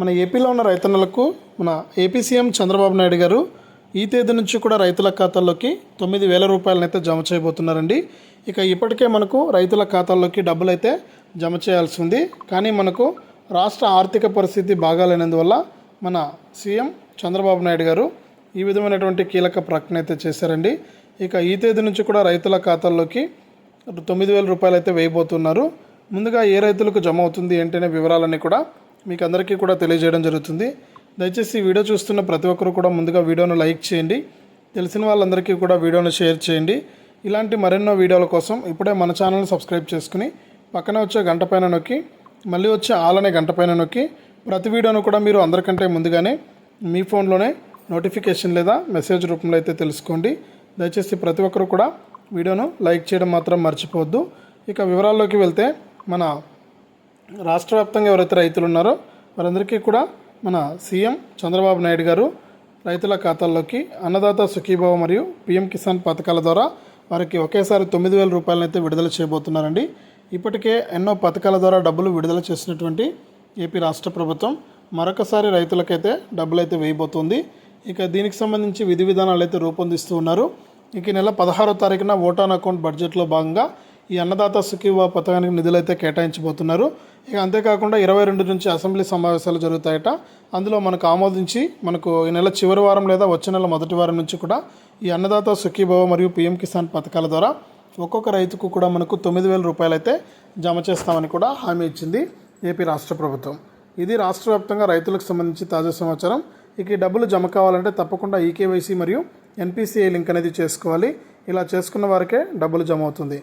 మన ఏపీలో ఉన్న రైతన్నలకు మన ఏపీ సీఎం చంద్రబాబు నాయుడు గారు ఈ తేదీ నుంచి కూడా రైతుల ఖాతాల్లోకి తొమ్మిది వేల రూపాయలనైతే జమ చేయబోతున్నారండి. ఇక ఇప్పటికే మనకు రైతుల ఖాతాల్లోకి డబ్బులు అయితే జమ చేయాల్సి ఉంది. కానీ మనకు రాష్ట్ర ఆర్థిక పరిస్థితి బాగాలేనందువల్ల మన సీఎం చంద్రబాబు నాయుడు గారు ఈ విధమైనటువంటి కీలక ప్రకటన అయితే చేశారండి. ఇక ఈ తేదీ నుంచి కూడా రైతుల ఖాతాల్లోకి తొమ్మిది వేల రూపాయలు అయితే వేయబోతున్నారు. ముందుగా ఏ రైతులకు జమ అవుతుంది ఏంటనే వివరాలన్నీ కూడా మీకు అందరికీ కూడా తెలియజేయడం జరుగుతుంది. దయచేసి ఈ వీడియో చూస్తున్న ప్రతి ఒక్కరు కూడా ముందుగా వీడియోను లైక్ చేయండి. తెలిసిన వాళ్ళందరికీ కూడా వీడియోను షేర్ చేయండి. ఇలాంటి మరెన్నో వీడియోల కోసం ఇప్పుడే మన ఛానల్ని సబ్స్క్రైబ్ చేసుకుని పక్కనే వచ్చే గంట పైన నొక్కి మళ్ళీ వచ్చే ఆలనే గంట పైన నొక్కి ప్రతి వీడియోను కూడా మీరు అందరికంటే ముందుగానే మీ ఫోన్లోనే నోటిఫికేషన్ లేదా మెసేజ్ రూపంలో అయితే తెలుసుకోండి. దయచేసి ప్రతి ఒక్కరు కూడా వీడియోను లైక్ చేయడం మాత్రం మర్చిపోవద్దు. ఇక వివరాల్లోకి వెళ్తే మన రాష్ట్ర వ్యాప్తంగా ఎవరైతే రైతులు ఉన్నారో వారందరికీ కూడా మన సీఎం చంద్రబాబు నాయుడు గారు రైతుల ఖాతాల్లోకి అన్నదాత సుఖీభావ మరియు పిఎం కిసాన్ పథకాల ద్వారా వారికి ఒకేసారి తొమ్మిది వేల రూపాయలనైతే విడుదల చేయబోతున్నారండి. ఇప్పటికే ఎన్నో పథకాల ద్వారా డబ్బులు విడుదల చేసినటువంటి ఏపీ రాష్ట్ర ప్రభుత్వం మరొకసారి రైతులకైతే డబ్బులు అయితే వేయబోతుంది. ఇక దీనికి సంబంధించి విధి విధానాలు అయితే రూపొందిస్తూ ఉన్నారు. ఇక నెల పదహారో తారీఖున ఓటాన్ అకౌంట్ బడ్జెట్లో భాగంగా ఈ అన్నదాత సుఖీవ పథకానికి నిధులు అయితే కేటాయించబోతున్నారు. ఇక అంతేకాకుండా ఇరవై రెండు నుంచి అసెంబ్లీ సమావేశాలు జరుగుతాయట. అందులో మనకు ఆమోదించి మనకు ఈ నెల చివరి వారం లేదా వచ్చే నెల మొదటి వారం నుంచి కూడా ఈ అన్నదాత సుఖీభవ మరియు పిఎం కిసాన్ పథకాల ద్వారా ఒక్కొక్క రైతుకు కూడా మనకు తొమ్మిది వేల రూపాయలు అయితే జమ చేస్తామని కూడా హామీ ఇచ్చింది ఏపీ రాష్ట్ర ప్రభుత్వం. ఇది రాష్ట్ర వ్యాప్తంగా రైతులకు సంబంధించి తాజా సమాచారం. ఇక ఈ డబ్బులు జమ కావాలంటే తప్పకుండా ఈకేవైసీ మరియు ఎన్పిసిఐ లింక్ అనేది చేసుకోవాలి. ఇలా చేసుకున్న వారికే డబ్బులు జమ అవుతుంది.